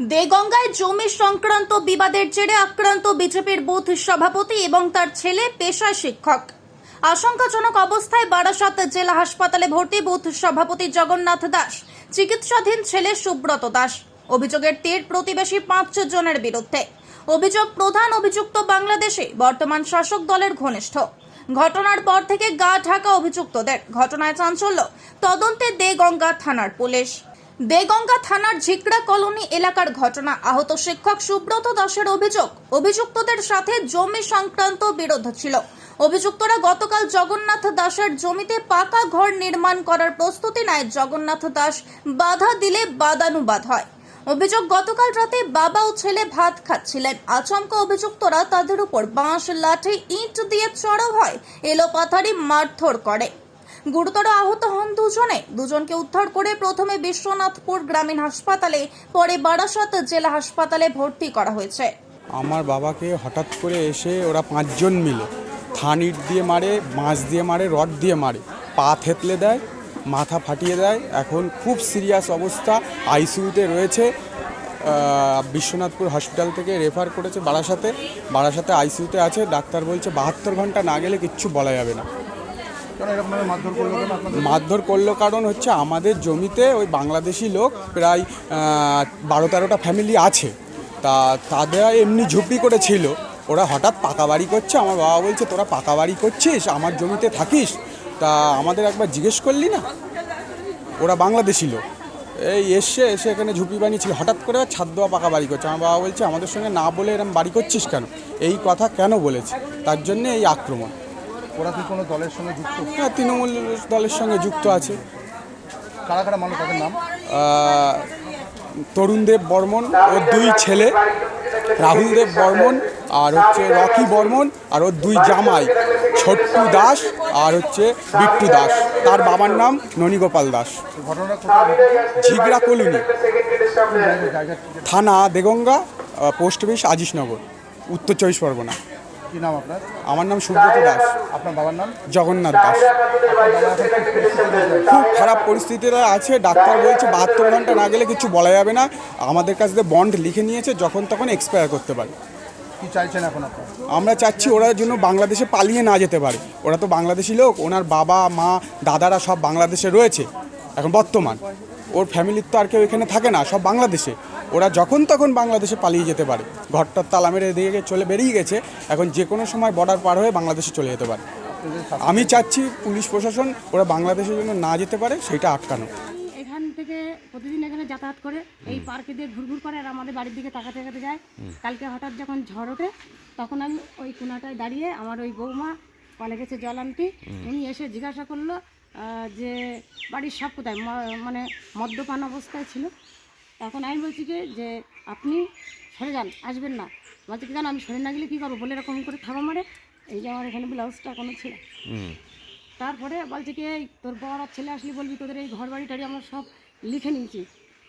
দেগঙ্গায় জমি সংক্রান্ত বিবাদের জেরে আক্রান্ত বিজেপির বুথ সভাপতি এবং তার ছেলে পেশায় শিক্ষক। আশঙ্কাজনক অবস্থায় বারাসাত জেলা হাসপাতালে ভর্তি বুথ সভাপতি জগন্নাথ দাস, চিকিৎসাধীন ছেলে সুব্রত দাস। অভিযোগের তীর প্রতিবেশী পাঁচ জনের বিরুদ্ধে। অভিযোগ প্রধান অভিযুক্ত বাংলাদেশে, বর্তমান শাসক দলের ঘনিষ্ঠ। ঘটনার পর থেকে গা ঢাকা অভিযুক্তদের। ঘটনায় চাঞ্চল্য, তদন্তে দেগঙ্গা থানার পুলিশ। দেগঙ্গা থানার ঝিকড়া কলোনি এলাকার ঘটনা আহত শিক্ষক সুব্রত দাসের অভিযোগ। অভিযুক্তদের সাথে জমি সংক্রান্ত বিরোধ ছিল। অভিযুক্তরা গতকাল জগন্নাথ দাসের জমিতে পাকা ঘর নির্মাণ করার প্রস্তুতি নেয়। জগন্নাথ দাস বাধা দিলে বাদানুবাদ হয়। অভিযোগ, গতকাল রাতে বাবা ও ছেলে ভাত খাচ্ছিলেন। আচমকা অভিযুক্তরা তাদের উপর বাঁশ, লাঠি, ইট দিয়ে চড়াও হয়। এলোপাথারি মারধর করে। গুরুতর আহত হন দুজনে। দুজনকে উদ্ধার করে প্রথমে বিশ্বনাথপুর গ্রামীণ হাসপাতালে, পরে বারাসাত জেলা হাসপাতালে ভর্তি করা হয়েছে। আমার বাবাকে হঠাৎ করে এসে ওরা পাঁচজন মিলে থান ইট দিয়ে মারে, বাঁশ দিয়ে মারে, রড দিয়ে মারে। পা থেতলে দেয়, মাথা ফাটিয়ে দেয়। এখন খুব সিরিয়াস অবস্থা। আইসিইউতে রয়েছে বিশ্বনাথপুর হসপিটাল থেকে রেফার করেছে বারাসাতে। বারাসাতে আইসিইউতে আছে, ডাক্তার বলছে বাহাত্তর ঘণ্টা না গেলে কিচ্ছু বলা যাবে না। মারধর করল কারণ হচ্ছে আমাদের জমিতে ওই বাংলাদেশি লোক প্রায় বারো তেরোটা ফ্যামিলি আছে। তা তাদের এমনি ঝুপড়ি করেছিল ওরা হঠাৎ পাকা বাড়ি করছে। আমার বাবা বলছে, তোরা পাকা বাড়ি করছিস? আমার জমিতে থাকিস? তা আমাদের একবার জিজ্ঞেস করলি না? ওরা বাংলাদেশি লোক। এই এসে এসে এখানে ঝুপড়ি বানিয়েছিল। হঠাৎ করে ছাদ দেওয়া পাকা বাড়ি করছে। আমার বাবা বলছে, আমাদের সঙ্গে না বলে এরম বাড়ি করছিস কেন? এই কথা কেন বলেছে? তার জন্য এই আক্রমণ। ওরা কি কোনো দলের সঙ্গে যুক্ত? হ্যাঁ তৃণমূল দলের সঙ্গে যুক্ত আছে। কারা কারা মানুষ তাদের নাম? আহ, তরুণদেব বর্মন ওর দুই ছেলে রাহুল দেব বর্মন আর হচ্ছে রকি বর্মন আর ওর দুই জামাই ছোট্টু দাস আর হচ্ছে বিট্টু দাস। তার বাবার নাম ননীগোপাল দাস। ঝিগড়া কলোনি থানা দেগঙ্গা পোস্ট অফিস আজিসনগর উত্তর চব্বিশ পরগনা। কি নাম আপনার? আমার নাম সুব্রত দাস। আপনার বাবার নাম? জগন্নাথ দাস? খুব খারাপ পরিস্থিতিতে আছে ডাক্তার বলছে বাহাত্তর ঘণ্টা না গেলে কিছু বলা যাবে না। আমাদের কাছে বন্ড লিখে নিয়েছে যখন তখন এক্সপায়ার করতে পারে। কি চাইছেন এখন আপনার? আমরা চাচ্ছি ওরা যেন বাংলাদেশে পালিয়ে না যেতে পারে। ওরা তো বাংলাদেশি লোক ওনার বাবা মা দাদারা সব বাংলাদেশে রয়েছে এখন বর্তমান। ওর ফ্যামিলির তো আর কেউ এখানে থাকে না সব বাংলাদেশে। ওরা যখন তখন বাংলাদেশে পালিয়ে যেতে পারে। ঘরটার তালা মেরে দিয়ে চলে বেরিয়ে গেছে। এখন যে কোনো সময় বর্ডার পার হয়ে বাংলাদেশে চলে যেতে পারে। আমি চাচ্ছি পুলিশ প্রশাসন ওরা বাংলাদেশের জন্য না যেতে পারে সেটা আটকানো। এখান থেকে প্রতিদিন এখানে যাতায়াত করে এই পার্কে দিয়ে ঘুরঘুর করে আর আমাদের বাড়ির দিকে তাকাতে তাকাতে যায়। কালকে হঠাৎ যখন ঝড় ওঠে তখন আমি ওই কোনাটায় দাঁড়িয়ে আমার ওই বৌমা কলে গেছে জল আনতে। উনি এসে জিজ্ঞাসা করল যে বাড়ির সব কোথায়? মানে মদ্যপান অবস্থায় ছিল। তখন আমি বলছি কি যে আপনি সরে যান আসবেন না। বলছি কি জান আমি সরে না গেলে কী করব? বলে এরকম করে থাবা মারে। এই যে আমার এখানে ব্লাউজটা কোনো ছিল। তারপরে বলছে কি এই তোর বড় আর ছেলে আসলি বলবি তোদের এই ঘর বাড়ি টাড়ি আমরা সব লিখে নিয়েছি।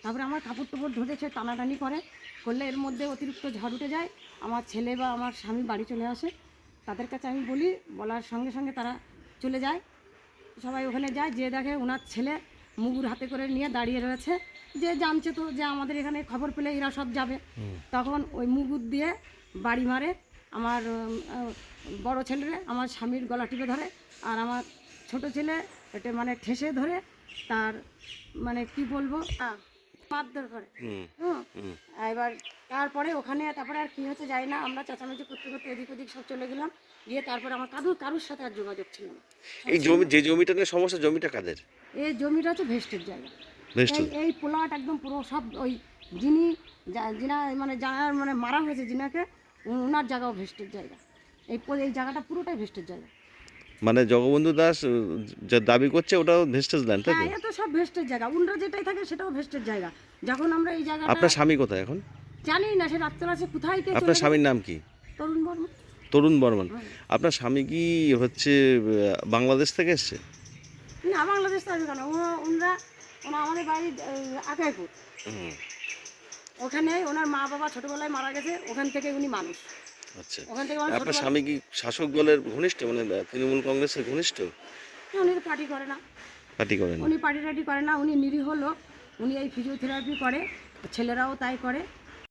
তারপরে আমার কাপড় টাপড় ধরেছে টানাটানি করে। করলে এর মধ্যে অতিরিক্ত ঝড় উঠে যায়। আমার ছেলে বা আমার স্বামী বাড়ি চলে আসে। তাদের কাছে আমি বলি বলার সঙ্গে সঙ্গে তারা চলে যায়। সবাই ওখানে যায় যে দেখে ওনার ছেলে মুগুর হাতে করে নিয়ে দাঁড়িয়ে রয়েছে। যে জানছে তো যে আমাদের এখানে খবর পেলে এরা সব যাবে। তখন ওই মুগুর দিয়ে বাড়ি মারে আমার বড় ছেলেরে আমার স্বামীর গলা টিপে ধরে আর আমার ছোট ছেলে এটা মানে ঠেসে ধরে তার মানে কি বলব আহ, মারধর করে। হুম। এবার তারপরে ওখানে তারপরে আর কি হচ্ছে যাই না আমরা চেঁচামেচি করতে করতে এদিক ওদিক সব চলে গেলাম গিয়ে তারপরে আমার কারুর কারুর সাথে আর যোগাযোগ ছিল না। এই জমি যে জমিটা নিয়ে সমস্যা জমিটা কাদের? এই জমিটা হচ্ছে ভেস্টের জায়গা? এই এই প্লট একদম পুরো সব ওই যিনি যিনা মানে যার মানে মারা হয়েছে যিনাকে ওনার জায়গাও ভেস্টের জায়গা। এই এই জায়গাটা পুরোটাই ভেস্টের জায়গা। মানে জগবন্ধু দাস যা দাবি করছে ওটাও ভেস্টেজ ল্যান্ড তাই হ্যাঁ তো সব ভেস্টের জায়গা। উনরা যেটাই থাকে সেটাও ভেস্টের জায়গা। যখন আমরা এই জায়গাটা আপনার স্বামী কোথায় এখন? জানি না সে রাত্রে আছে কোথায় কে আপনার স্বামীর নাম কি? তরুণ বর্মা তরুণ বর্মন। আপনার স্বামী কি হচ্ছে বাংলাদেশ থেকে এসছে? না বাংলাদেশ আসবে কেন? ও- ওনরা ওনা আমাদের বাড়ি আকাইপুর ওখানে ওনার মা বাবা ছোটবেলায় মারা গেছে ওখান থেকে উনি মানুষ। আচ্ছা। ওখান থেকে আপনার স্বামী কি শাসক দলের ঘনিষ্ঠ? মানে তৃণমূল কংগ্রেসের ঘনিষ্ঠ? উনি পার্টি করে না। পার্টি করেন উনি পার্টি টাটি করে না উনি নিরীহ লোক। উনি এই ফিজিওথেরাপি করে ছেলেরাও তাই করে।